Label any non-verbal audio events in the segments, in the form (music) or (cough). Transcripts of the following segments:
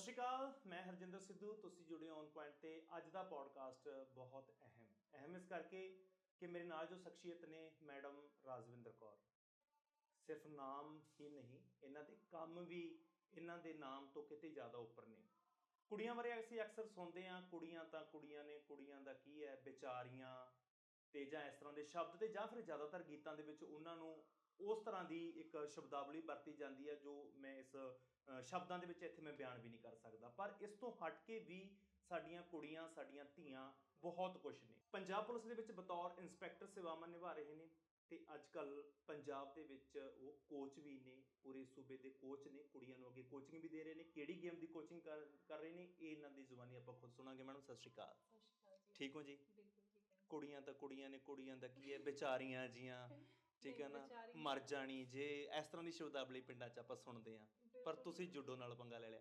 ਸ਼੍ਰੀ ਅਕਾਲ, ਮੈਂ ਹਰਜਿੰਦਰ ਸਿੱਧੂ, ਤੁਸੀਂ ਜੁੜੇ ਔਨ ਪੁਆਇੰਟ ਤੇ। ਅੱਜ ਦਾ ਪੋਡਕਾਸਟ ਬਹੁਤ ਅਹਿਮ। ਅਹਿਮ ਇਸ ਕਰਕੇ ਕਿ ਮੇਰੇ ਨਾਲ ਜੋ ਸ਼ਖਸੀਅਤ ਨੇ, ਮੈਡਮ ਰਾਜਵਿੰਦਰ ਕੌਰ। ਸਿਰਫ ਨਾਮ ਹੀ ਨਹੀਂ, ਇਹਨਾਂ ਦੇ ਕੰਮ ਵੀ ਇਹਨਾਂ ਦੇ ਨਾਮ ਤੋਂ ਕਿਤੇ ਜ਼ਿਆਦਾ ਉੱਪਰ ਨੇ। ਕੁੜੀਆਂ ਬਾਰੇ ਅਸੀਂ ਅਕਸਰ ਸੁਣਦੇ ਹਾਂ, ਕੁੜੀਆਂ ਤਾਂ ਕੁੜੀਆਂ ਨੇ, ਕੁੜੀਆਂ ਦਾ ਕੀ ਹੈ? ਵਿਚਾਰੀਆਂ ਤੇ ਜਾਂ ਇਸ ਤਰ੍ਹਾਂ ਦੇ ਸ਼ਬਦ ਤੇ ਜਾਂ ਫਿਰ ਜ਼ਿਆਦਾਤਰ ਗੀਤਾਂ ਦੇ ਵਿੱਚ ਉਹਨਾਂ ਨੂੰ ਉਸ ਤਰ੍ਹਾਂ ਦੀ ਇੱਕ ਸ਼ਬਦਾਵਲੀ ਵਰਤੀ ਜਾਂਦੀ ਹੈ ਜੋ ਮੈਂ ਇਸ ਸ਼ਬਦਾਂ ਦੇ ਵਿੱਚ ਇੱਥੇ ਮੈਂ ਬਿਆਨ ਵੀ ਨਹੀਂ ਕਰ ਸਕਦਾ। ਪਰ ਇਸ ਤੋਂ ਹਟ ਕੇ ਵੀ ਸਾਡੀਆਂ ਕੁੜੀਆਂ ਸਾਡੀਆਂ ਧੀਆਂ ਬਹੁਤ ਕੁਝ ਨੇ। ਪੰਜਾਬ ਪੁਲਿਸ ਦੇ ਵਿੱਚ ਬਤੌਰ ਇੰਸਪੈਕਟਰ ਸੇਵਾਵਾਂ ਨਿਭਾ ਰਹੇ ਨੇ ਤੇ ਅੱਜ ਕੱਲ ਪੰਜਾਬ ਦੇ ਵਿੱਚ ਉਹ ਕੋਚ ਵੀ ਨੇ ਪੂਰੇ ਸੂਬੇ ਦੇ ਕੋਚ ਨੇ ਕੁੜੀਆਂ ਨੂੰ ਅੱਗੇ ਕੋਚਿੰਗ ਵੀ ਦੇ ਰਹੇ ਨੇ। ਕਿਹੜੀ ਗੇਮ ਦੀ ਕੋਚਿੰਗ ਕਰ ਕਰ ਰਹੇ ਨੇ ਇਹ ਇਹਨਾਂ ਦੀ ਜ਼ੁਬਾਨੀ ਆਪਾਂ ਖੁਦ ਸੁਣਾਂਗੇ ਮੈਡਮ। ਸਤਿ ਸ਼੍ਰੀ ਅਕਾਲ। ਸਤਿ ਸ਼੍ਰੀ ਅਕਾਲ ਜੀ। ਠੀਕ ਹੋ ਜੀ? ਬਿਲਕੁਲ ਠੀਕ ਹੈ। ਕੁੜੀਆਂ ਤਾਂ ਕੁੜੀਆਂ ਨੇ ਕੁੜੀਆਂ ਦਾ ਕੀ ਹੈ? ਵਿਚਾਰੀਆਂ ਜੀਆਂ। ਠੀਕ ਹੈ ਨਾ ਵਿਚਾਰੀ- ਮਰ ਜਾਣੀ ਜੇ ਇਸ ਤਰ੍ਹਾਂ ਦੀ ਸ਼ਬਦਾਵਲੀ ਪਿੰਡਾਂ 'ਚ ਆਪਾਂ ਸੁਣਦੇ ਆ ਪਰ ਬਿਲਕੁਲ- ਤੁਸੀਂ ਜੁੱਡੋ ਨਾਲ ਪੰਗਾ ਲੈ ਲਿਆ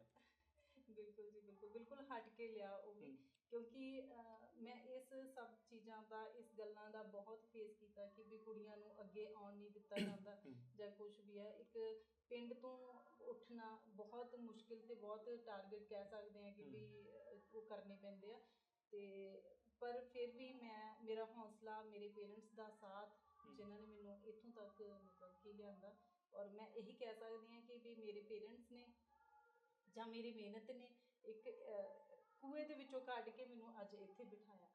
ਬਿਲਕੁਲ ਜੀ ਬਿਲਕੁਲ ਬਿਲਕੁਲ ਹਟ ਕੇ ਲਿਆ ਉਹ ਵੀ। ਕਿਉਂਕਿ ਅਹ, ਮੈਂ ਇਸ ਸਭ ਚੀਜ਼ਾਂ ਦਾ ਇਸ ਗੱਲਾਂ ਦਾ ਬਹੁਤ ਫੇਸ ਕੀਤਾ ਕਿ ਵੀ ਕੁੜੀਆਂ ਨੂੰ ਅੱਗੇ ਆਉਣ ਨਹੀਂ ਦਿੱਤਾ ਜਾਂਦਾ। ਜਾਂ ਕੁਝ ਵੀ ਹੈ ਇੱਕ ਪਿੰਡ ਤੋਂ ਉੱਠਣਾ ਬਹੁਤ ਮੁਸ਼ਕਿਲ ਤੇ ਬਹੁਤ ਟਾਰਗੇਟ ਕਹਿ ਸਕਦੇ ਆ ਕਿ। ਵੀ ਅਹ, ਉਹ ਕਰਨੇ ਪੈਂਦੇ ਆ ਤੇ ਪਰ ਫਿਰ ਵੀ ਮੈਂ ਮੇਰਾ ਹੌਸਲਾ ਮੇਰੇ ਪੇਰੈਂਟਸ ਦਾ ਸਾਥ। ਜਿਨ੍ਹਾਂ ਨੇ ਮੈਨੂੰ ਇੱਥੋਂ ਤੱਕ ਮਤਲਬ ਕਿ ਲਿਆਂਦਾ। ਔਰ ਮੈਂ ਇਹੀ ਕਹਿ ਸਕਦੀ ਹਾਂ ਕਿ ਵੀ ਮੇਰੇ ਪੇਰੈਂਟਸ ਨੇ ਜਾਂ ਮੇਰੀ ਮਿਹਨਤ ਨੇ ਇੱਕ ਅਹ, ਕੂਏ ਦੇ ਵਿੱਚੋਂ ਕੱਢ ਕੇ ਮੈਨੂੰ ਅੱਜ ਇੱਥੇ ਬਿਠਾਇਆ।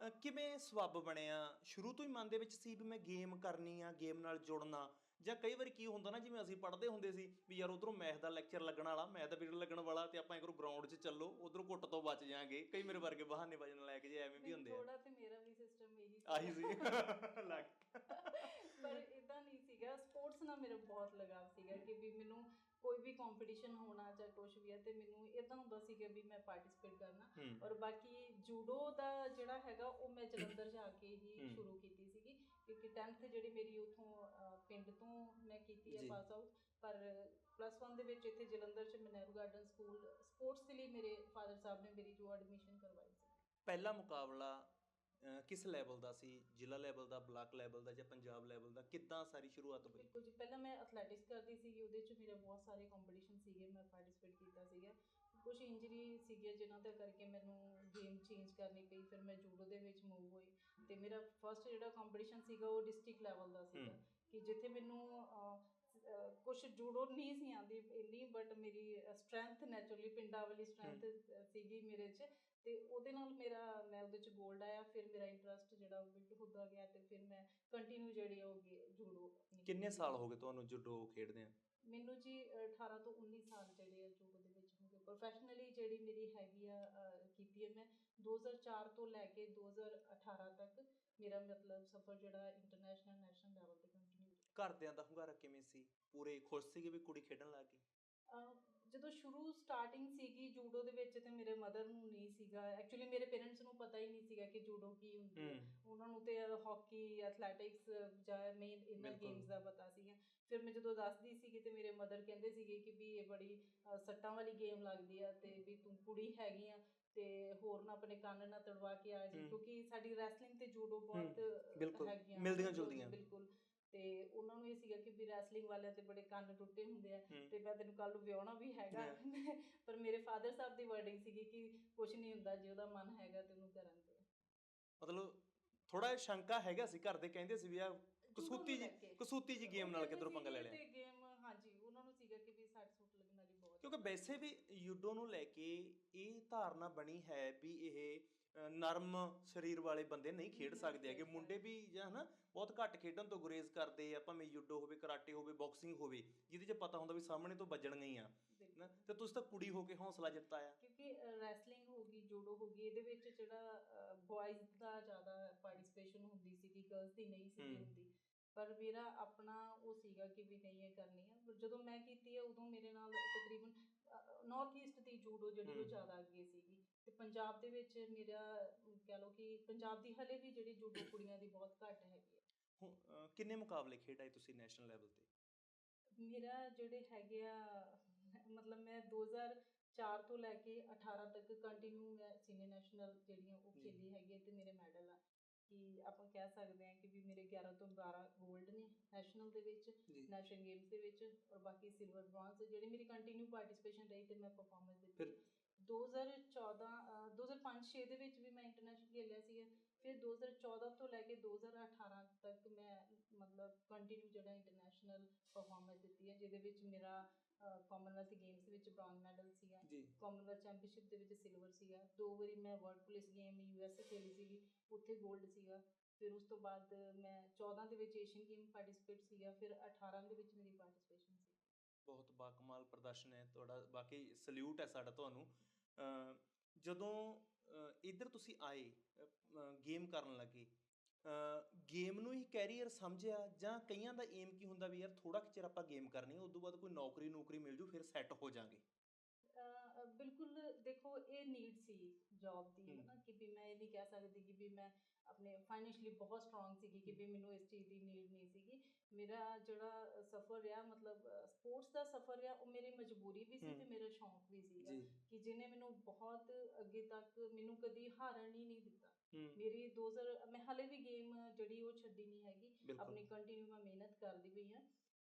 ਅ, ਕਿਵੇਂ ਸਬੱਬ ਬਣਿਆ? ਸ਼ੁਰੂ ਤੋਂ ਹੀ ਮਨ ਦੇ ਵਿੱਚ ਸੀ ਵੀ ਮੈਂ ਗੇਮ ਕਰਨੀ ਆ ਗੇਮ ਨਾਲ ਜੁੜਨਾ। ਜਾਂ ਕਈ ਵਾਰੀ ਕੀ ਹੁੰਦਾ ਨਾ ਜਿਵੇਂ ਅਸੀਂ ਪੜ੍ਹਦੇ ਹੁੰਦੇ ਸੀ ਵੀ ਯਾਰ ਉਧਰੋਂ ਮੈਥ ਦਾ ਲੈਕਚਰ ਲੱਗਣ ਵਾਲਾ ਮੈਥ ਦਾ ਪੀਰੀਅਡ ਲੱਗਣ ਵਾਲਾ ਤੇ ਆਪਾਂ ਇਕਰੋ ਗਰਾਊਂਡ 'ਚ ਚੱਲੋ ਉਧਰੋਂ ਕੁੱਟ ਤੋਂ ਬਚ ਜਾਾਂਗੇ। ਕਈ ਮੇਰੇ ਵਰਗੇ ਬਹਾਨੇ ਵਜਨ ਲੈ ਕੇ ਜੇ ਐਵੇਂ ਵੀ ਹੁੰਦੇ ਆ। ਥੋੜਾ ਤੇ ਮੇਰਾ ਆਹੀ ਸੀ। ਲੱਗ (laughs) ਪਰ ਇਦਾਂ ਨਹੀਂ ਸੀਗਾ। ਸਪੋਰਟਸ ਨਾਲ ਮੇਰਾ ਬਹੁਤ ਲਗਾਵ ਸੀਗਾ ਕਿ ਵੀ ਮੈਨੂੰ ਕੋਈ ਵੀ ਕੰਪੀਟੀਸ਼ਨ ਹੋਣਾ ਜਾਂ ਕੁਝ ਵੀ ਹੈ ਤੇ ਮੈਨੂੰ ਇਦਾਂ ਹੁੰਦਾ ਸੀਗਾ ਵੀ ਮੈਂ ਪਾਰਟਿਸਿਪੇਟ ਕਰਨਾ। ਔਰ ਬਾਕੀ ਜੂਡੋ ਦਾ ਜਿਹੜਾ ਹੈਗਾ ਉਹ ਮੈਂ ਜਲੰਧਰ ਜਾ ਕੇ ਹੀ। ਸ਼ੁਰੂ ਕੀਤੀ ਸੀਗੀ। ਕਿਉਂਕਿ 10th ਜਿਹੜੀ ਮੇਰੀ ਉਥੋਂ ਪਿੰਡ ਤੋਂ ਮੈਂ ਕੀਤੀ। ਹੈ ਪਾਸ ਆਊਟ ਪਰ ਪਲੱਸ 1 ਦੇ ਵਿੱਚ ਇੱਥੇ ਜਲੰਧਰ ਚ ਮਨੈਰੂ ਗਾਰਡਨ ਸਕੂਲ ਸਪੋਰਟਸ ਦੇ ਲਈ ਮੇਰੇ ਫਾਦਰ ਸਾਹਿਬ ਨੇ ਮੇਰੀ ਜੋ ਐਡਮਿਸ਼ਨ ਕਰਵਾਈ ਸੀ। ਪਹਿਲਾ ਮੁਕਾਬਲਾ ਕਿਸ ਲੈਵਲ ਦਾ ਸੀ? ਜ਼ਿਲ੍ਹਾ ਲੈਵਲ ਦਾ ਬਲਾਕ ਲੈਵਲ ਦਾ ਜਾਂ ਪੰਜਾਬ ਲੈਵਲ ਦਾ? ਕਿੱਦਾਂ ਸਾਰੀ ਸ਼ੁਰੂਆਤ ਹੋਈ? ਬਿਲਕੁਲ ਜੀ ਪਹਿਲਾਂ ਮੈਂ ਐਥਲੈਟਿਕਸ ਕਰਦੀ ਸੀਗੀ ਉਹਦੇ ਚ ਮੇਰੇ ਬਹੁਤ ਸਾਰੇ ਕੰਪੀਟੀਸ਼ਨ ਸੀਗੇ ਮੈਂ ਪਾਰਟਿਸਿਪੇਟ ਕੀਤਾ ਸੀਗਾ। ਕੁਝ ਇੰਜਰੀ ਸੀਗੀਆਂ ਜਿਨ੍ਹਾਂ ਦੇ ਕਰਕੇ ਮੈਨੂੰ ਗੇਮ ਚੇਂਜ ਕਰਨੀ ਪਈ ਫਿਰ ਮੈਂ ਜੂਡੋ ਦੇ ਵਿੱਚ ਮੂਵ ਹੋਈ। ਤੇ ਮੇਰਾ ਫਰਸਟ ਜਿਹੜਾ ਕੰਪੀਟੀਸ਼ਨ ਸੀਗਾ ਉਹ ਡਿਸਟ੍ਰਿਕਟ ਲੈਵਲ ਦਾ ਸੀਗਾ। ਕਿ ਜਿੱਥੇ ਮੈਨੂੰ ਕੁਝ ਜੂਡੋ ਨਹੀਂ ਸੀ ਆਉਂਦੀ ਇੰਨੀ ਬਟ ਮੇਰੀ ਸਟਰੈਂਥ ਨੈਚੁਰਲੀ ਪਿੰਡਾਂ ਵਾਲੀ ਸਟਰੈਂਥ ਸੀਗੀ ਮੇਰੇ 'ਚ। ਤੇ ਉਹਦੇ ਨਾਲ ਮੇਰਾ ਮੈਂ ਉਹਦੇ 'ਚ 골ਡ ਆਇਆ ਫਿਰ ਮੇਰਾ ਇੰਟਰਸਟ ਜਿਹੜਾ ਉਹ ਬਿਲਡ ਹੁੰਦਾ ਗਿਆ ਤੇ ਫਿਰ ਮੈਂ ਕੰਟੀਨਿਊ ਜਿਹੜੀ ਉਹ ਜੂਡੋ ਆਪਣੀ ਕਿੰਨੇ। ਸਾਲ ਹੋ ਗਏ ਤੁਹਾਨੂੰ ਜੁੱਡੋ ਖੇਡਦੇ ਆ? ਮੈਨੂੰ ਜੀ ਅ, 18 ਤੋਂ 19 ਸਾਲ ਜਿਹੜੇ ਆ ਜੂਡੋ ਦੇ ਵਿੱਚ ਹੋ ਗਏ। ਪ੍ਰੋਫੈਸ਼ਨਲੀ ਜਿਹੜੀ ਮੇਰੀ ਹੈਗੀ ਆ ਅ, ਕੀਤੀ ਹੈ ਮੈਂ 2004 ਤੋਂ ਲੈ ਕੇ 2018 ਤੱਕ ਮੇਰਾ ਮਤਲਬ ਸਫਰ ਜਿਹੜਾ ਇੰਟਰਨੈਸ਼ਨਲ ਨੈਸ਼ਨਲ ਲੈਵਲ ਤੇ ਕੰਟੀਨਿਊ ਘਰਦਿਆਂ ਦਾ ਹੁੰਗਾਰਾ ਕਿਵੇਂ ਸੀ? ਪੂਰੇ ਖੁਸ਼ ਸੀਗੇ ਵੀ ਕੁੜੀ ਖੇਡਣ ਲੱਗ ਗਈ? ਜਦੋਂ ਸ਼ੁਰੂ ਸਟਾਰਟਿੰਗ ਸੀਗੀ ਜੂਡੋ ਦੇ ਵਿੱਚ ਤੇ ਮੇਰੇ ਮਦਰ ਨੂੰ ਨਹੀਂ ਸੀਗਾ। ਐਕਚੁਅਲੀ ਮੇਰੇ ਪੇਰੈਂਟਸ ਨੂੰ ਪਤਾ ਹੀ ਨਹੀਂ ਸੀਗਾ ਕਿ ਜੂਡੋ ਕੀ ਹੁੰਦੀ ਹੈ। ਉਹਨਾਂ ਨੂੰ ਤੇ ਹਾਕੀ ਐਥਲੈਟਿਕਸ ਜਾਂ ਮੇਨ ਇਹਨਾਂ। ਗੇਮਸ ਦਾ ਪਤਾ ਸੀਗਾ। ਫਿਰ ਮੈਂ ਜਦੋਂ ਦੱਸਦੀ ਸੀਗੀ ਤੇ ਮੇਰੇ ਮਦਰ ਕਹਿੰਦੇ ਸੀਗੇ ਕਿ ਵੀ ਇਹ ਬੜੀ ਸੱਟਾਂ ਵਾਲੀ ਗੇਮ ਲੱਗਦੀ ਆ ਤੇ ਵੀ ਤੂੰ ਕੁੜੀ ਹੈਗੀ ਆ ਤੇ ਹੋਰ ਨਾ ਆਪਣੇ ਕੰਨ ਨਾ ਤੜਵਾ ਕੇ ਆ ਜੀ। ਕਿਉਂਕਿ ਸਾਡੀ ਰੈਸਲਿੰਗ ਤੇ ਜੂਡੋ ਬਹੁਤ ਹੈਗੀਆਂ। ਮਿਲਦੀਆਂ ਜੁਲਦੀਆਂ। ਬਿਲਕੁਲ। ਤੇ ਉਹਨਾਂ ਨੂੰ ਇਹ ਸੀਗਾ ਕਿ ਵੀ ਰੈਸਲਿੰਗ ਵਾਲਿਆਂ ਤੇ ਬੜੇ ਕੰਨ ਟੁੱਟੇ ਹੁੰਦੇ ਆ। ਤੇ ਮੈਂ ਤੈਨੂੰ ਕੱਲ ਨੂੰ ਵਿਆਹਣਾ ਵੀ ਹੈਗਾ। (laughs) ਪਰ ਮੇਰੇ ਫਾਦਰ ਸਾਹਿਬ ਦੀ ਵਰਡਿੰਗ ਸੀਗੀ ਕਿ ਕੁਝ ਨਹੀਂ ਹੁੰਦਾ ਜੇ ਉਹਦਾ ਮਨ ਹੈਗਾ ਤੇ ਉਹਨੂੰ ਕਰਨ ਦੇ ਮਤਲਬ ਥੋੜਾ ਜਿਹਾ ਸ਼ੰਕਾ ਹੈਗਾ ਸੀ ਘਰ ਦੇ ਕਹਿੰਦੇ ਸੀ ਵੀ ਆ ਕਸੂਤੀ ਜੀ ਕਸੂਤੀ ਜੀ ਗੇਮ ਨਾਲ ਕਿਧਰੋਂ ਪੰਗਾ ਲੈ ਲਿਆ? ਤੇ ਗੇਮ ਹਾਂਜੀ ਉਹਨਾਂ ਨੂੰ ਸੀਗਾ ਕਿ ਵੀ ਸੱਟ ਸੁੱਟ ਲੱਗਣ ਵਾਲੀ ਬਹੁਤ ਕਿਉਂਕਿ ਵੈਸੇ ਵੀ ਯੂਡੋ ਨੂੰ ਲੈ ਕੇ ਇਹ ਧਾਰਨਾ ਬਣੀ ਹੈ ਵੀ ਇਹ ਨਰਮ ਸਰੀਰ ਵਾਲੇ ਬੰਦੇ ਨਹੀਂ ਖੇਡ ਸਕਦੇ ਹੈਗੇ। ਮੁੰਡੇ ਵੀ ਜਾਂ ਹਨਾ ਬਹੁਤ ਘੱਟ ਖੇਡਣ ਤੋਂ ਗੁਰੇਜ਼ ਕਰਦੇ ਆ ਭਾਵੇਂ ਯੂਡੋ ਹੋਵੇ ਕਰਾਟੇ ਹੋਵੇ ਬਾਕਸਿੰਗ ਹੋਵੇ ਜਿਹਦੇ 'ਚ ਪਤਾ ਹੁੰਦਾ ਵੀ ਸਾਹਮਣੇ ਤੋਂ ਵੱਜਣੀਆਂ ਹੀ ਆ। ਨਾ ਤੇ ਤੁਸੀਂ ਤਾਂ ਕੁੜੀ ਹੋ ਕੇ ਹੌਸਲਾ ਜਿੱਤਾਇਆ ਕਿਉਂਕਿ ਰੈਸਲਿੰਗ ਹੋ ਗਈ ਜੂਡੋ ਹੋ ਗਈ ਇਹਦੇ ਵਿੱਚ ਜਿਹੜਾ ਬॉयਜ਼ ਦਾ ਜ਼ਿਆਦਾ ਪਾਰਟਿਸਿਪੇਸ਼ਨ ਹੁੰਦੀ ਸੀ ਕਿ ਗਰਲਸ ਦੀ ਨਹੀਂ ਸੀ। ਹੁੰਦੀ। ਪਰ ਮੇਰਾ ਆਪਣਾ ਉਹ ਸੀਗਾ ਕਿ ਵੀ ਨਹੀਂ ਇਹ ਕਰਨੀ ਹੈ ਜਦੋਂ ਮੈਂ ਕੀਤੀ ਹੈ ਉਦੋਂ ਮੇਰੇ ਨਾਲ ਤਕਰੀਬਨ ਨਾਰਥ ਈਸਟ ਦੀ ਜੂਡੋ ਜਿਹੜੀ ਉਹ। ਜ਼ਿਆਦਾ ਅੱਗੇ ਸੀਗੀ। ਤੇ ਪੰਜਾਬ ਦੇ ਵਿੱਚ ਮੇਰਾ ਕਹਿ ਲਓ ਕਿ ਪੰਜਾਬ ਦੀ ਹਲੇ ਵੀ ਜਿਹੜੀ ਜੂਡੋ (coughs) ਕੁੜੀਆਂ ਦੀ ਬਹੁਤ ਘੱਟ ਹੈਗੀ ਹੈ। ਕਿੰਨੇ ਮੁਕਾਬਲੇ ਖੇਡਾਏ ਤੁਸੀਂ ਨੈਸ਼ਨਲ ਲੈਵਲ ਤੇ? ਮੇਰਾ ਜਿਹੜੇ ਹੈਗੇ ਆ ਮਤਲਬ ਮੈਂ 2004 ਤੋਂ ਲੈ ਕੇ 18 ਤੱਕ ਕੰਟੀਨਿਊ ਮੈਂ ਸੀਨੀਅਰ ਨੈਸ਼ਨਲ ਜਿਹੜੀਆਂ ਉਹ। ਖੇਲੀ ਹੈਗੀ ਤੇ ਮੇਰੇ ਮੈਡਲ ਆ। ਕਿ ਆਪਾਂ ਕਹਿ ਸਕਦੇ ਹਾਂ ਕਿ ਵੀ ਮੇਰੇ 11 ਤੋਂ 12 골ਡ ਨੇ ਨੈਸ਼ਨਲ ਦੇ ਵਿੱਚ ਨੈਸ਼ਨਲ ਗੇਮਸ ਦੇ ਵਿੱਚ ਔਰ ਬਾਕੀ ਸਿਲਵਰ ਬ੍ਰੌਂਜ਼ ਜਿਹੜੀ ਮੇਰੀ ਕੰਟੀਨਿਊ ਪਾਰਟਿਸਿਪੇਸ਼ਨ ਰਹੀ ਤੇ ਮੈਂ ਪਰਫਾਰਮੈਂਸ ਦਿੱਤੀ ਫਿਰ- 2014 ਅਹ 2005-6 ਦੇ ਵਿੱਚ ਵੀ ਮੈਂ ਇੰਟਰਨੈਸ਼ਨਲ ਖੇਲਿਆ ਸੀਗਾ। ਫਿਰ 2014 ਤੋਂ ਲੈ ਕੇ 2018 ਤੱਕ ਮੈਂ ਮਤਲਬ ਕੰਟੀਨਿਊ ਜਿਹੜਾ ਇੰਟਰਨੈਸ਼ਨਲ ਪਰਫਾਰਮੈਂਸ ਦਿੱਤੀ ਹੈ ਜਿਹਦੇ ਵਿੱਚ ਮੇਰਾ ਕਾਮਨਵੈਲਥ ਗੇਮਸ ਵਿੱਚ ਬ੍ਰੌਂਜ਼ ਮੈਡਲ ਸੀਗਾ। ਕਾਮਨਵੈਲਥ ਚੈਂਪੀਅਨਸ਼ਿਪ ਦੇ ਵਿੱਚ ਸਿਲਵਰ ਸੀਗਾ। ਦੋ ਵਾਰੀ ਮੈਂ ਵਰਲਡ ਪੁਲਿਸ ਗੇਮ ਯੂਐਸਏ ਖੇਲੀ ਸੀਗੀ ਉੱਥੇ 골ਡ ਸੀਗਾ। ਫਿਰ ਉਸ ਤੋਂ ਬਾਅਦ ਮੈਂ 14 ਦੇ ਵਿੱਚ ਏਸ਼ੀਅਨ ਗੇਮ ਪਾਰਟਿਸਿਪੇਟ ਸੀਗਾ ਫਿਰ 18 ਦੇ ਵਿੱਚ ਮੇਰੀ ਪਾਰਟਿਸਿਪੇਸ਼ਨ ਸੀ। ਬਹੁਤ ਬਾਕਮਾਲ ਪ੍ਰਦਰਸ਼ਨ ਹੈ ਤੁਹਾਡਾ। ਬਾਕੀ ਸਲੂਟ ਹੈ ਸਾਡਾ ਤੁਹਾਨੂੰ। ਅਹ ਜਦੋਂ ਇੱਧਰ ਤੁਸੀਂ ਆਏ ਗੇਮ ਕਰਨ ਲੱਗੇ ਗੇਮ ਨੂੰ ਹੀ ਕੈਰੀਅਰ ਸਮਝਿਆ ਜਾਂ ਕਈਆਂ ਦਾ ਏਮ ਕੀ ਹੁੰਦਾ ਵੀ ਯਾਰ ਥੋੜਾ ਕੁ ਚਿਰ ਆਪਾਂ ਗੇਮ ਕਰਨੀ ਉਸ ਤੋਂ ਬਾਅਦ ਕੋਈ ਨੌਕਰੀ ਨੌਕਰੀ ਮਿਲ ਜੂ ਫਿਰ ਸੈੱਟ ਹੋ ਜਾਾਂਗੇ ਬਿਲਕੁਲ ਦੇਖੋ ਇਹ ਨੀਡ ਸੀ ਜੌਬ ਦੀ। ਹੈ ਨਾ ਕਿ ਵੀ ਮੈਂ ਇਹ ਨਹੀਂ ਕਹਿ ਸਕਦੀ ਕਿ ਵੀ ਮੈਂ ਆਪਣੇ ਫਾਈਨੈਂਸ਼ਲੀ ਬਹੁਤ ਸਟਰੋਂਗ ਸੀਗੀ ਕਿ ਵੀ ਮੈਨੂੰ ਇਸ ਚੀਜ਼ ਦੀ ਨੀਡ ਨਹੀਂ ਸੀਗੀ। ਮੇਰਾ ਜਿਹੜਾ ਸਫ਼ਰ ਰਿਹਾ ਮਤਲਬ ਸਪੋਰਟਸ ਦਾ ਸਫ਼ਰ ਰਿਹਾ ਉਹ ਮੇਰੀ ਮਜਬੂਰੀ ਵੀ ਸੀ ਹਮ। ਤੇ ਮੇਰਾ ਸ਼ੌਂਕ ਵੀ ਸੀਗਾ ਜੀ। ਕਿ ਜਿਹਨੇ ਮੈਨੂੰ ਬਹੁਤ ਅੱਗੇ ਤੱਕ ਮੈਨੂੰ ਕਦੀ ਹਾਰਨ ਹੀ ਨਹੀਂ ਦਿੱਤਾ। ਹੂੰ। ਮੇਰੀ 2000 ਮੈਂ ਹਾਲੇ ਵੀ ਗੇਮ ਜਿਹੜੀ ਉਹ ਛੱਡੀ ਨਹੀਂ ਹੈਗੀ। ਬਿਲਕੁਲ। ਆਪਣੀ ਕੰਟੀਨਿਊ ਮੈਂ ਮਿਹਨਤ ਕਰਦੀ ਪਈ ਹਾਂ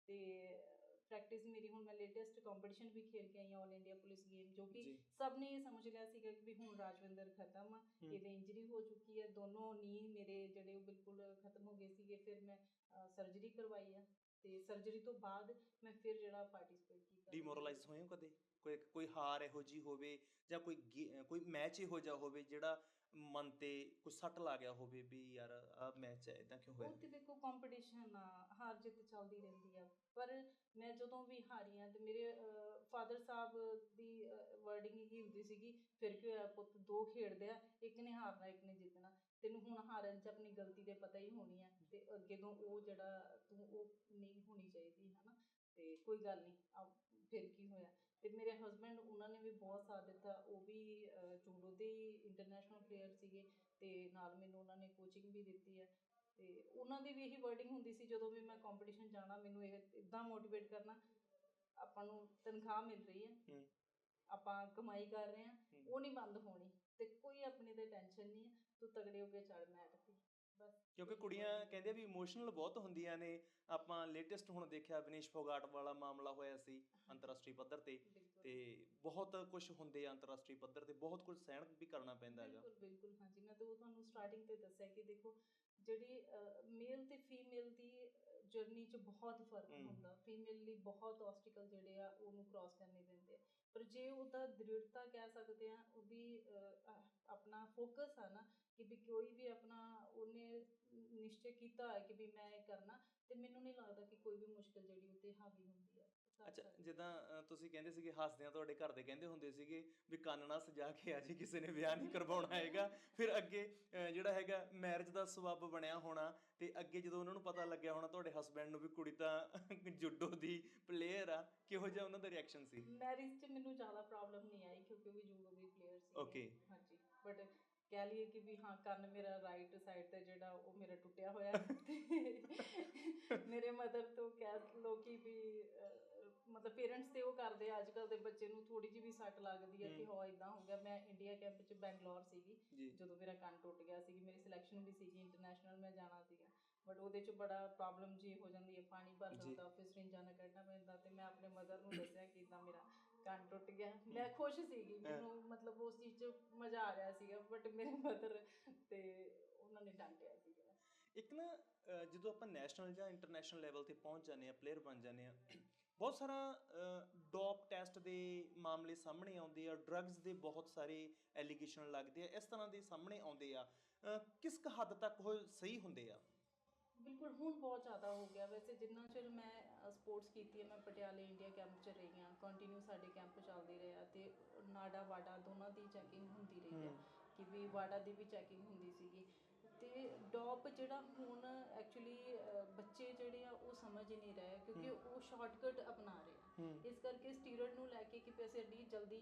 ਤੇ ਪ੍ਰੈਕਟਿਸ ਮੇਰੀ ਹੁਣ ਮੈਂ ਲੇਟੈਸਟ ਕੰਪੀਟੀਸ਼ਨ ਵੀ ਖੇਲ ਕੇ ਆਈ ਹਾਂ ਆਲ ਇੰਡੀਆ ਪੁਲਿਸ ਗੇਮ ਜੋ ਕਿ ਸਭ ਨੇ ਇਹ ਸਮਝ ਲਿਆ ਸੀਗਾ ਕਿ ਵੀ ਹੁਣ ਰਾਜਵਿੰਦਰ ਖਤਮ ਆ। ਇਹਦੇ ਇੰਜਰੀ ਹੋ ਚੁੱਕੀ ਹੈ ਦੋਨੋਂ ਨੀ ਮੇਰੇ ਜਿਹੜੇ ਉਹ ਬਿਲਕੁਲ ਖਤਮ ਹੋ ਗਏ ਸੀਗੇ ਫਿਰ ਮੈਂ ਸਰਜਰੀ ਕਰਵਾਈ ਆ ਤੇ ਸਰਜਰੀ ਤੋਂ ਬਾਅਦ ਮੈਂ ਫਿਰ ਜਿਹੜਾ ਪਾਰਟਿਸਿਪੇਟ ਕੀਤਾ। ਡੀਮੋਰਲਾਈਜ਼ ਹੋਏ ਹੋ ਕਦੇ? ਕੋਈ ਕੋਈ ਹਾਰ ਇਹੋ ਜੀ ਹੋਵੇ ਜਾਂ ਕੋਈ ਕੋਈ ਮੈਚ ਇਹੋ ਜਿਹਾ ਹੋਵੇ ਜਿਹੜਾ ਮਨ ਤੇ ਕੋਈ ਸੱਟ ਲਾ ਗਿਆ ਹੋਵੇ ਵੀ ਯਾਰ ਆ ਮੈਚ ਹੈ ਇਦਾਂ ਕਿਉਂ ਉਹ ਤੇ ਦੇਖੋ ਕੰਪੀਟੀਸ਼ਨ ਆ, ਹਾਰ ਜਿੱਤ ਚੱਲਦੀ ਰਹਿੰਦੀ ਆ। ਪਰ ਮੈਂ ਜਦੋਂ ਵੀ ਹਾਰੀ ਆ ਤੇ ਮੇਰੇ ਫਾਦਰ ਸਾਹਿਬ ਦੀ ਵਰਡਿੰਗ ਹੀ ਹੁੰਦੀ ਸੀਗੀ, ਫਿਰ ਕੀ ਹੋਇਆ ਪੁੱਤ, ਦੋ ਖੇਡਦੇ ਆ, ਇੱਕ ਨੇ ਹਾਰਨਾ, ਇੱਕ ਨੇ ਜਿੱਤਣਾ। ਤੈਨੂੰ ਹੁਣ ਹਾਰਨ 'ਚ ਆਪਣੀ ਗਲਤੀ ਦੇ ਪਤਾ ਹੀ ਹੋਣੀ ਆ ਤੇ ਅੱਗੇ ਤੋਂ ਉਹ ਜਿਹੜਾ ਤੂੰ, ਉਹ ਨਹੀਂ ਹੋਣੀ ਚਾਹੀਦੀ, ਹਨਾ? ਤੇ ਕੋਈ ਗੱਲ ਨਹੀਂ ਫਿਰ ਕੀ ਹੋਇਆ? ਤੇ ਮੇਰੇ ਹਸਬੰਡ ਉਹਨਾਂ ਨੇ ਵੀ ਬਹੁਤ ਸਾਥ ਦਿੱਤਾ ਉਹ ਵੀ ਜੂਡੋ ਦੇ ਇੰਟਰਨੈਸ਼ਨਲ ਪਲੇਅਰ ਸੀਗੇ ਤੇ ਨਾਲ ਮੈਨੂੰ ਉਹਨਾਂ ਨੇ ਕੋਚਿੰਗ ਵੀ ਦਿੱਤੀ ਹੈ ਤੇ ਉਹਨਾਂ ਦੀ ਵੀ ਇਹੀ ਵਰਡਿੰਗ ਹੁੰਦੀ ਸੀ ਜਦੋਂ ਵੀ ਮੈਂ ਕੰਪੀਟੀਸ਼ਨ ਜਾਣਾ ਮੈਨੂੰ ਇਹ ਇਦਾਂ ਮੋਟੀਵੇਟ ਕਰਨਾ ਆਪਾਂ ਨੂੰ ਤਨਖਾਹ ਮਿਲ ਰਹੀ ਹੈ। ਆਪਾਂ ਕਮਾਈ ਕਰ ਰਹੇ ਹਾਂ। ਉਹ ਨਹੀਂ ਬੰਦ ਹੋਣੀ ਤੇ ਕੋਈ ਆਪਣੇ ਤੇ ਟੈਨਸ਼ਨ ਨਹੀਂ ਹੈ ਤੂੰ ਤਗੜੇ ਹੋ ਕੇ ਚੜ ਮੈਟ ਤੇ ਬਸ ਕਿਉਂਕਿ ਕੁੜੀਆਂ ਕਹਿੰਦੇ ਵੀ ਇਮੋਸ਼ਨਲ ਬਹੁਤ ਹੁੰਦੀਆਂ ਨੇ। ਆਪਾਂ ਲੇਟੈਸਟ ਹੁਣ ਦੇਖਿਆ ਵਿਨੇਸ਼ ਫੋਗਾਟ ਵਾਲਾ ਮਾਮਲਾ ਹੋਇਆ ਸੀ ਅੰਤਰਰਾਸ਼ਟਰੀ ਪੱਧਰ ਤੇ ਤੇ ਬਹੁਤ ਕੁਝ ਹੁੰਦੇ ਆ ਅੰਤਰਰਾਸ਼ਟਰੀ ਪੱਧਰ ਤੇ ਬਹੁਤ ਕੁਝ ਸਹਿਣ ਵੀ ਕਰਨਾ ਪੈਂਦਾ ਹੈਗਾ। ਬਿਲਕੁਲ ਬਿਲਕੁਲ ਹਾਂਜੀ। ਮੈਂ ਤਾਂ ਉਹ ਤੁਹਾਨੂੰ ਸਟਾਰਟਿੰਗ ਤੇ ਦੱਸਿਆ ਕਿ ਦੇਖੋ ਜਿਹੜੀ ਮੇਲ ਤੇ ਫੀਮੇਲ ਦੀ ਜਰਨੀ 'ਚ ਬਹੁਤ ਫ਼ਰਕ। ਹੁੰਦਾ। ਫੀਮੇਲ ਲਈ ਬਹੁਤ ਆਬਸਟੀਕਲ ਜਿਹੜੇ ਆ ਉਹਨੂੰ ਕ੍ਰਾਸ ਕਰਨੇ ਪੈਂਦੇ ਆ। ਪਰ ਜੇ ਉਹਦਾ ਦ੍ਰਿੜਤਾ ਕਹਿ ਸਕਦੇ ਆ ਉਹਦੀ ਆਪਣਾ ਫੋਕਸ ਆ ਨਾ ਕਿ ਵੀ ਕੋਈ ਵੀ ਆਪਣਾ ਉਹਨੇ ਨਿਸ਼ਚੈ ਕੀਤਾ ਹੈ ਕਿ ਵੀ ਮੈਂ ਇਹ ਕਰਨਾ ਤੇ ਮੈਨੂੰ ਨਹੀਂ ਲੱਗਦਾ ਕਿ ਕੋਈ ਵੀ ਮੁਸ਼ਕਲ ਜਿਹੜੀ ਉੱਤੇ ਹਾਵੀ ਹੁੰਦੀ ਕਰ ਅੱਛਾ। ਜਿੱਦਾਂ ਤੁਸੀਂ ਕਹਿੰਦੇ ਸੀਗੇ ਹੱਸਦਿਆਂ ਤੁਹਾਡੇ ਘਰ ਦੇ ਕਹਿੰਦੇ ਹੁੰਦੇ ਸੀਗੇ ਵੀ ਕੰਨ ਨਾ ਸਜਾ ਕੇ ਆ ਜੀ ਕਿਸੇ ਨੇ ਵਿਆਹ ਨਹੀਂ ਕਰਵਾਉਣਾ ਹੈਗਾ ਫਿਰ ਅੱਗੇ ਜਿਹੜਾ ਹੈਗਾ ਮੈਰਿਜ ਦਾ ਸਬੱਬ ਬਣਿਆ ਹੋਣਾ ਤੇ ਅੱਗੇ ਜਦੋਂ ਉਹਨਾਂ ਨੂੰ ਪਤਾ ਲੱਗਿਆ ਹੋਣਾ ਤੁਹਾਡੇ ਹਸਬੰਡ ਨੂੰ ਵੀ ਕੁੜੀ ਤਾਂ ਜੁੱਡੋ ਦੀ ਪਲੇਅਰ ਆ ਕਿਹੋ ਜਿਹਾ ਉਹਨਾਂ ਦਾ ਰਿਐਕਸ਼ਨ ਸੀ ਮੈਰਿਜ 'ਚ ਮੈਨੂੰ ਜ਼ਿਆਦਾ ਪ੍ਰੋਬਲਮ ਨਹੀਂ ਆਈ ਕਿਉਂਕਿ ਉਹ ਵੀ ਜੂਡੋ ਦੀ ਪਲੇਅਰ ਸੀ Okay. ਹਾਂਜੀ ਬਟ ਕਹਿ ਲਈਏ ਕਿ ਵੀ ਹਾਂ ਕੰਨ ਮੇਰਾ ਰਾਈਟ ਸਾਈਡ ਤੇ ਜਿਹੜਾ ਉਹ ਮੇਰਾ ਟੁੱਟਿਆ ਹੋਇਆ (laughs) ਮੇਰੇ ਮਦਰ ਤੋਂ ਕਹਿ ਲੋ ਕਿ ਵੀ ਮਤਲਬ ਪੇਰੈਂਟਸ ਤੇ ਉਹ ਕਰਦੇ ਆ। ਅੱਜ ਕੱਲ ਦੇ ਬੱਚੇ ਨੂੰ ਥੋੜੀ ਜਿਹੀ ਵੀ ਸੱਟ ਲੱਗਦੀ ਹੈ ਕਿ। ਹਾਂ। ਇਦਾਂ ਹੋ ਗਿਆ। ਮੈਂ ਇੰਡੀਆ ਕੈਂਪ 'ਚ ਬੈਂਗਲੌਰ ਸੀਗੀ। ਜਦੋਂ ਮੇਰਾ ਕੰਨ ਟੁੱਟ ਗਿਆ ਸੀ ਮੇਰੀ ਸਿਲੈਕਸ਼ਨ ਵੀ ਸੀਗੀ ਇੰਟਰਨੈਸ਼ਨਲ ਮੈਂ ਜਾਣਾ ਸੀਗਾ। ਬਟ ਉਹਦੇ 'ਚ ਬੜਾ ਪ੍ਰੋਬਲਮ ਜੀ ਹੋ ਜਾਂਦੀ ਹੈ। ਪਾਣੀ ਭਰ। ਜਾਂਦਾ ਫਿਰ ਸਰਿੰਜਾਂ ਨਾਲ ਕੱਢਣਾ ਪੈਂਦਾ ਤੇ ਮੈਂ ਆਪਣੇ ਮਦਰ ਨੂੰ ਦੱਸਿਆ ਕਿ ਇਦਾਂ ਮੇਰਾ ਕੰਨ ਟੁੱਟ ਗਿਆ। ਮੈਂ ਖੁਸ਼ ਸੀਗੀ ਮੈਨੂੰ ਮਤਲਬ ਉਸ ਚੀਜ਼ 'ਚ ਮਜ਼ਾ ਆ ਰਿਹਾ ਸੀਗਾ ਬਟ ਮੇਰੇ ਮਦਰ ਤੇ ਉਹਨਾਂ ਨੇ ਡਾਂਟਿਆ ਸੀਗਾ। ਇੱਕ ਨਾ ਜਦੋਂ ਆਪਾਂ ਨੈਸ਼ਨਲ ਜਾਂ ਇੰਟਰਨੈਸ਼ਨਲ ਲੈਵਲ ਤੇ ਪਹੁੰਚ ਜਾਂਦੇ ਆ ਪਲੇਅਰ ਬਣ ਜਾਂਦੇ ਆ ਬਹੁਤ ਸਾਰਾ ਡੋਪ ਟੈਸਟ ਦੇ ਮਾਮਲੇ ਸਾਹਮਣੇ ਆਉਂਦੇ ਆ ਡਰੱਗਸ ਦੇ ਬਹੁਤ ਸਾਰੇ ਐਲੀਗੇਸ਼ਨ ਲੱਗਦੇ ਆ ਇਸ ਤਰ੍ਹਾਂ ਦੇ ਸਾਹਮਣੇ ਆਉਂਦੇ ਆ। ਕਿਸ ਕੁ ਹੱਦ ਤੱਕ ਉਹ ਸਹੀ ਹੁੰਦੇ ਆ? ਬਿਲਕੁਲ ਹੁਣ ਬਹੁਤ ਜ਼ਿਆਦਾ ਹੋ ਗਿਆ। ਵੈਸੇ ਜਿੰਨਾ ਚਿਰ ਮੈਂ ਸਪੋਰਟਸ ਕੀਤੀ ਹੈ ਮੈਂ ਪਟਿਆਲੇ ਇੰਡੀਆ ਕੈਂਪ 'ਚ ਰਹੀ ਹਾਂ ਕੰਟੀਨਿਊ ਸਾਡੇ ਕੈਂਪ ਚੱਲਦੇ ਰਹੇ ਆ ਤੇ ਨਾਡਾ ਵਾਡਾ ਦੋਨਾਂ ਦੀ ਚੈਕਿੰਗ ਹੁੰਦੀ ਰਹੀ ਹੈ ਕਿ ਵੀ ਦੀ ਵੀ ਚੈਕਿੰਗ ਹੁੰਦੀ ਸੀਗੀ। ਤੇ ਡੌਪ ਜਿਹੜਾ ਹੁਣ ਐਕਚੁਅਲੀ ਬੱਚੇ ਜਿਹੜੇ ਆ ਉਹ ਸਮਝ ਹੀ ਨਹੀਂ ਰਹੇ ਕਿਉਂਕਿ ਉਹ ਸ਼ਾਰਟਕਟ ਅਪਣਾ ਰਹੇ ਆ। ਇਸ ਕਰਕੇ ਸਟੀਰੋਇਡ ਨੂੰ ਲੈ ਕੇ ਕਿ ਅਸੀਂ ਅੱਡੀ ਜਲਦੀ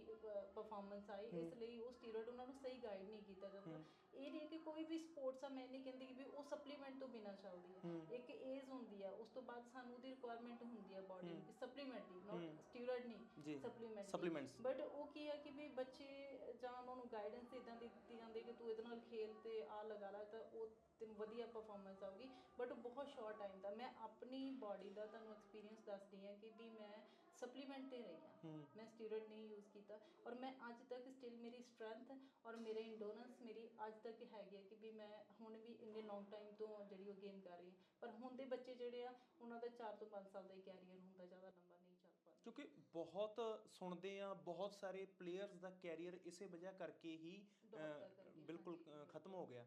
ਪਰਫਾਰਮੈਂਸ ਆਏ ਇਸ ਲਈ ਉਹ ਸਟੀਰੋਇਡ ਉਹਨਾਂ ਨੂੰ ਸਹੀ ਗਾਈਡ ਨਹੀਂ ਕੀਤਾ ਜਾਂਦਾ। ਇਹ ਨਹੀਂ ਕਿ ਕੋਈ ਵੀ ਸਪੋਰਟਸ ਆ ਮੈਂ ਨਹੀਂ ਕਹਿੰਦੀ ਕਿ ਵੀ ਉਹ ਸਪਲੀਮੈਂਟ ਤੋਂ ਬਿਨਾ ਚੱਲਦੀ ਹੈ। ਇੱਕ ਏਜ ਹੁੰਦੀ ਆ ਉਸ ਤੋਂ ਬਾਅਦ ਸਾਨੂੰ ਉਹਦੀ ਰਿਕੁਆਇਰਮੈਂਟ ਹੁੰਦੀ ਆ ਬਾਡੀ ਹੂੰ। ਦੀ ਸਪਲੀਮੈਂਟ ਦੀ। ਨਾਟ ਸਟੀਰੋਇਡ ਨਹੀਂ ਸਪਲੀਮੈਂਟ ਸਪਲੀਮੈਂਟਸ ਬਟ ਉਹ ਕੀ ਹੈ ਕਿ ਵੀ ਬੱਚੇ ਜਾਂ ਉਹਨਾਂ ਨੂੰ ਗਾਈਡੈਂਸ ਇਦਾਂ ਦੀ ਦਿੱਤੀ ਜਾਂਦੀ ਕਿ ਤੂੰ ਇਹਦੇ ਨਾਲ ਖੇਲ ਤੇ ਆ ਲਗਾ ਲਾ ਤਾਂ ਉਹ ਤੈਨੂੰ ਵਧੀਆ ਪਰਫਾਰਮੈਂਸ ਆਊਗੀ ਬਟ ਬਹੁਤ ਸ਼ਾਰਟ ਟਾਈਮ ਦਾ ਮੈਂ ਆਪਣੀ ਬਾਡੀ ਦਾ ਤੁਹਾਨੂੰ ਐਕਸਪੀਰੀਅੰਸ ਦੱਸਦੀ ਹਾਂ ਕਿ ਵੀ ਮੈਂ ਸਪਲੀਮੈਂਟ ਤੇ ਰਹੀ ਹਾਂ। ਮੈਂ ਸਟੀਰੋਇਡ ਨਹੀਂ ਯੂਜ਼ ਕੀਤਾ ਔਰ ਮੈਂ ਅੱਜ ਤੱਕ ਸਟਿਲ ਮੇਰੀ ਸਟਰੈਂਥ ਔਰ ਮੇਰੇ ਇੰਡੋਰੈਂਸ ਮੇਰੀ ਅੱਜ ਤੱਕ ਹੈਗੀ ਹੈ ਕਿ ਵੀ ਮੈਂ ਹੁਣ ਵੀ ਇੰਨੇ ਲੌਂਗ ਟਾਈਮ ਤੋਂ ਜਿਹੜੀ ਉਹ ਗੇਮ ਕਰ ਰਹੀ ਹਾਂ। ਪਰ ਹੁਣ ਦੇ ਬੱਚੇ ਜਿਹੜੇ ਆ ਉਹਨਾਂ ਦਾ 4 ਤੋਂ 5 ਸਾਲ ਦਾ ਹੀ ਕੈਰੀਅਰ ਹੁੰਦਾ ਜ਼ਿਆਦਾ ਲੰਬਾ ਨਹੀਂ ਚੱਲ ਪਾਉਂਦਾ। ਕਿਉਂਕਿ ਬਹੁਤ ਸੁਣਦੇ ਆ ਬਹੁਤ ਸਾਰੇ ਪਲੇਅਰਸ ਦਾ ਕੈਰੀਅਰ ਇਸੇ ਵਜ੍ਹਾ ਕਰਕੇ ਹੀ ਬਿਲਕੁਲ ਖਤਮ ਹੋ ਗਿਆ।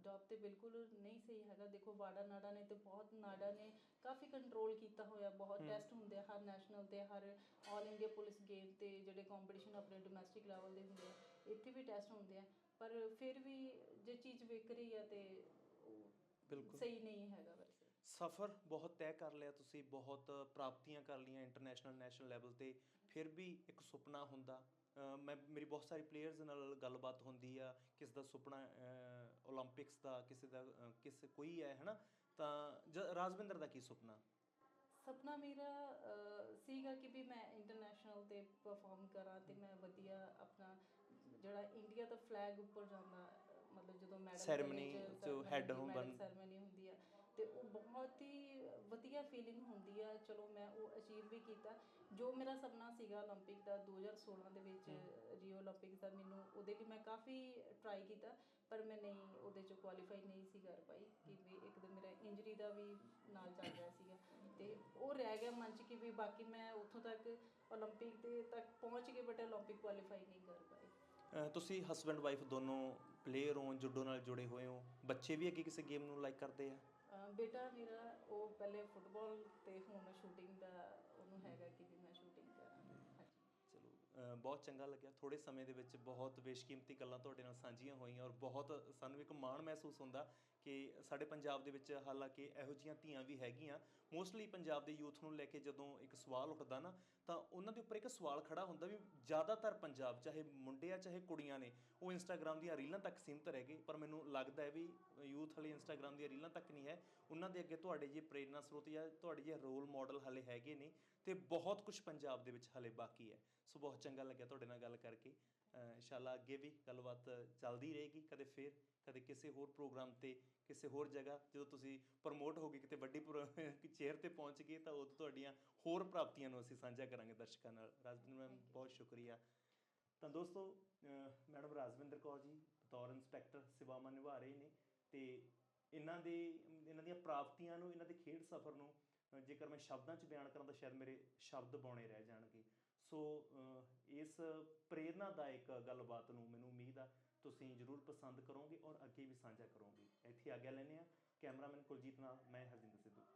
ਜੌਬ ਤੇ ਬਿਲਕੁਲ ਨਹੀਂ ਸਹੀ ਹੈਗਾ। ਦੇਖੋ ਵਾੜਾ ਨਾਡਾ ਨੇ ਤੇ ਬਹੁਤ ਨਾਡਾ ਨੇ ਕਾਫੀ ਕੰਟਰੋਲ ਕੀਤਾ ਹੋਇਆ। ਬਹੁਤ। ਟੈਸਟ ਹੁੰਦੇ ਆ ਹਰ ਨੈਸ਼ਨਲ ਤੇ ਹਰ ਆਲ ਇੰਡੀਆ ਪੁਲਿਸ ਗੇਮ ਤੇ ਜਿਹੜੇ ਕੰਪੀਟੀਸ਼ਨ ਆਪਣੇ ਡੋਮੈਸਟਿਕ ਲੈਵਲ ਦੇ ਹੁੰਦੇ ਆ ਇੱਥੇ ਵੀ ਟੈਸਟ ਹੁੰਦੇ ਆ। ਪਰ ਫਿਰ ਵੀ ਜੇ ਚੀਜ਼ ਵਿਕ ਰਹੀ ਆ ਤੇ ਬਿਲਕੁਲ। ਸਹੀ ਨਹੀਂ ਹੈਗਾ ਵੈਸੇ। ਸਫ਼ਰ ਬਹੁਤ ਤੈਅ ਕਰ ਲਿਆ ਤੁਸੀਂ ਬਹੁਤ ਪ੍ਰਾਪਤੀਆਂ ਕਰ ਲਈਆਂ ਇੰਟਰਨੈਸ਼ਨਲ ਨੈਸ਼ਨਲ ਲੈਵਲ ਤੇ। ਫਿਰ ਵੀ ਇੱਕ ਸੁਪਨਾ ਹੁੰਦਾ। ਮੈਂ ਮੇਰੀ ਬਹੁਤ ਸਾਰੇ ਪਲੇਅਰਸ ਨਾਲ ਗੱਲਬਾਤ ਹੁੰਦੀ ਆ ਕਿਸ ਦਾ ਸੁਪਨਾ 올림픽ਸ ਦਾ ਕਿਸੇ ਦਾ ਅ, ਕਿਸੇ ਕੋਈ ਹੈ ਹਨਾ? ਤਾਂ ਜ- ਰਾਜਵਿੰਦਰ ਦਾ ਕੀ ਸੁਪਨਾ? ਸੁਪਨਾ ਮੇਰਾ ਅਹ, ਸੀਗਾ ਕਿ ਵੀ ਮੈਂ ਇੰਟਰਨੈਸ਼ਨਲ ਤੇ ਪਰਫਾਰਮ ਕਰਾਂ ਤੇ ਮੈਂ ਵਧੀਆ ਆਪਣਾ ਜਿਹੜਾ ਇੰਡੀਆ ਦਾ ਫਲੈਗ ਉੱਪਰ ਜਾਂਦਾ ਅਹ, ਮਤਲਬ ਜਦੋਂ ਮੈਡਲ Ceremony ਜੋ head ਹੋ ਬਣ- ਸੈਰਮਨੀ ਹੁੰਦੀ ਆ। ਤੇ ਉਹ ਬਹੁਤ ਹੀ ਵਧੀਆ ਫੀਲਿੰਗ ਹੁੰਦੀ ਆ ਚਲੋ ਮੈਂ ਉਹ ਅਚੀਵ ਵੀ ਕੀਤਾ। ਜੋ ਮੇਰਾ ਸੁਪਨਾ ਸੀਗਾ 올림픽 ਦਾ 2016 ਦੇ ਵਿੱਚ ਰੀਓ 올림픽 ਦਾ ਮੈਨੂੰ ਉਹਦੇ ਲਈ ਮੈਂ ਕਾਫੀ ਟਰਾਈ ਕੀਤਾ। ਪਰ ਮੈਂ ਨਹੀਂ ਉਹਦੇ ਚ ਕੁਆਲੀਫਾਈ ਨਹੀਂ ਸੀ ਕਰ ਪਾਈ ਕਿ ਵੀ ਇੱਕ ਤਾਂ ਮੇਰਾ ਇੰਜਰੀ ਦਾ ਵੀ ਨਾਲ ਚੱਲ ਰਿਹਾ ਸੀਗਾ ਤੇ ਉਹ ਰਹਿ ਗਿਆ ਮਨ ਚ ਕਿ ਵੀ ਬਾਕੀ ਮੈਂ ਉੱਥੋਂ ਤੱਕ 올림픽 ਦੇ ਤੱਕ ਪਹੁੰਚ ਕੇ ਬਟ 올림픽 ਕੁਆਲੀਫਾਈ ਨਹੀਂ ਕਰ ਪਾਈ ਅਹ ਤੁਸੀਂ ਹਸਬੰਡ ਵਾਈਫ ਦੋਨੋਂ ਪਲੇਅਰ ਹੋ ਜੁੱਡੋ ਨਾਲ ਜੁੜੇ ਹੋਏ ਹੋ ਬੱਚੇ ਵੀ ਅੱਗੇ ਕਿਸੇ ਗੇਮ ਨੂੰ ਲਾਈਕ ਕਰਦੇ ਆ ਅਹ ਬੇਟਾ ਮੇਰਾ ਉਹ ਪਹਿਲੇ ਫੁੱਟਬਾਲ ਤੇ ਹੁਣ ਸ਼ੂਟਿੰਗ ਬਹੁਤ ਚੰਗਾ ਲੱਗਿਆ। ਥੋੜੇ ਸਮੇਂ ਦੇ ਵਿੱਚ ਬਹੁਤ ਬੇਸ਼ਕੀਮਤੀ ਗੱਲਾਂ ਤੁਹਾਡੇ ਨਾਲ ਸਾਂਝੀਆਂ ਹੋਈਆਂ ਔਰ ਬਹੁਤ ਸਾਨੂੰ ਇੱਕ ਮਾਣ ਮਹਿਸੂਸ ਹੁੰਦਾ ਕਿ ਸਾਡੇ ਪੰਜਾਬ ਦੇ ਵਿੱਚ ਹਾਲਾਂਕਿ ਇਹੋ ਜਿਹੀਆਂ ਧੀਆਂ ਵੀ ਹੈਗੀਆਂ ਮੋਸਟਲੀ ਪੰਜਾਬ ਦੇ ਯੂਥ ਨੂੰ ਲੈ ਕੇ ਜਦੋਂ ਇੱਕ ਸਵਾਲ ਉੱਠਦਾ ਨਾ, ਤਾਂ ਉਹਨਾਂ ਦੇ ਉੱਪਰ ਇੱਕ ਸਵਾਲ ਖੜਾ ਹੁੰਦਾ ਵੀ ਜ਼ਿਆਦਾਤਰ ਪੰਜਾਬ ਚਾਹੇ ਮੁੰਡੇ ਆ ਚਾਹੇ ਕੁੜੀਆਂ ਨੇ, ਉਹ ਇੰਸਟਾਗ੍ਰam ਦੀਆਂ ਰੀਲਾਂ ਤੱਕ ਸੀਮਤ ਰਹਿ ਗਏ। ਪਰ ਮੈਨੂੰ ਲੱਗਦਾ ਹੈ ਵੀ ਯੂਥ ਹਲੇ ਇੰਸਟਾਗ੍ਰam ਦੀਆਂ ਰੀਲਾਂ ਤੱਕ ਨਹੀਂ ਹੈ। ਉਹਨਾਂ ਦੇ ਅੱਗੇ ਤੁਹਾਡੇ ਜੇ ਪ੍ਰੇਰਨਾ ਸਰੋਤ ਜਾਂ ਤੁਹਾਡੇ ਜੇ ਰੋਲ ਮਾਡਲ ਹਲੇ ਹੈਗੇ ਨੇ, ਤੇ ਬਹੁਤ ਕੁਝ ਪੰਜਾਬ ਦੇ ਵਿੱਚ ਹਲੇ ਬਾਕੀ ਹੈ। ਸੋ ਬਹੁਤ ਚੰਗਾ ਲੱਗਿਆ ਤੁਹਾਡੇ ਨਾਲ ਗੱਲ ਕਰਕੇ। ਇਨਸ਼ਾਅੱਲਾ ਅੱਗੇ ਵੀ ਗੱਲਬਾਤ ਚੱਲਦੀ ਰਹੇਗੀ ਕਦੇ ਫੇਰ ਕਦੇ ਕਿਸੇ ਹੋਰ ਪ੍ਰੋਗਰਾਮ ਤੇ ਕਿਸੇ ਹੋਰ ਜਗ੍ਹਾ ਜਦੋਂ ਤੁਸੀਂ ਪ੍ਰਮੋਟ ਹੋ ਗਏ ਕਿਤੇ ਵੱਡੀ ਚੇਅਰ ਤੇ ਪਹੁੰਚ ਗਏ ਤਾਂ ਉਦੋਂ ਤੁਹਾਡੀਆਂ ਹੋਰ ਪ੍ਰਾਪਤੀਆਂ ਨੂੰ ਅਸੀਂ ਸਾਂਝਾ ਕਰਾਂਗੇ ਦਰਸ਼ਕਾਂ ਨਾਲ। ਰਾਜਵਿੰਦਰ ਮੈਮ. ਬਹੁਤ ਸ਼ੁਕਰੀਆ। ਤਾਂ ਦੋਸਤੋ ਮੈਡਮ ਰਾਜਵਿੰਦਰ ਕੌਰ ਜੀ ਬਤੌਰ ਇੰਸਪੈਕਟਰ ਸੇਵਾਵਾਂ ਨਿਭਾ ਰਹੇ ਨੇ ਤੇ ਇਹਨਾਂ ਦੇ ਇਹਨਾਂ ਦੀਆਂ ਪ੍ਰਾਪਤੀਆਂ ਨੂੰ ਇਹਨਾਂ ਦੇ ਖੇਡ ਸਫ਼ਰ ਨੂੰ ਜੇਕਰ ਮੈਂ ਸ਼ਬਦਾਂ 'ਚ ਬਿਆਨ ਕਰਾਂ ਤਾਂ ਸ਼ਾਇਦ ਮੇਰੇ ਸ਼ਬਦ ਬੌਣੇ ਰਹਿ ਜਾਣਗੇ। ਸੋ, ਅਹ, ਇਸ ਪ੍ਰੇਰਨਾਦਾਇਕ ਗੱਲਬਾਤ ਨੂੰ ਮੈਨੂੰ ਉਮੀਦ ਆ, ਤੁਸੀਂ ਜਰੂਰ ਪਸੰਦ ਕਰੋਗੇ ਔਰ ਅੱਗੇ ਵੀ ਸਾਂਝਾ ਕਰੋਗੇ। ਇੱਥੇ ਆਗਿਆ ਲੈਂਦੇ ਆ ਕੈਮਰਾਮੈਨ ਕੁਲਜੀਤ ਨਾਲ ਮੈਂ ਹਰਜਿੰਦਰ ਸਿੱਧੂ।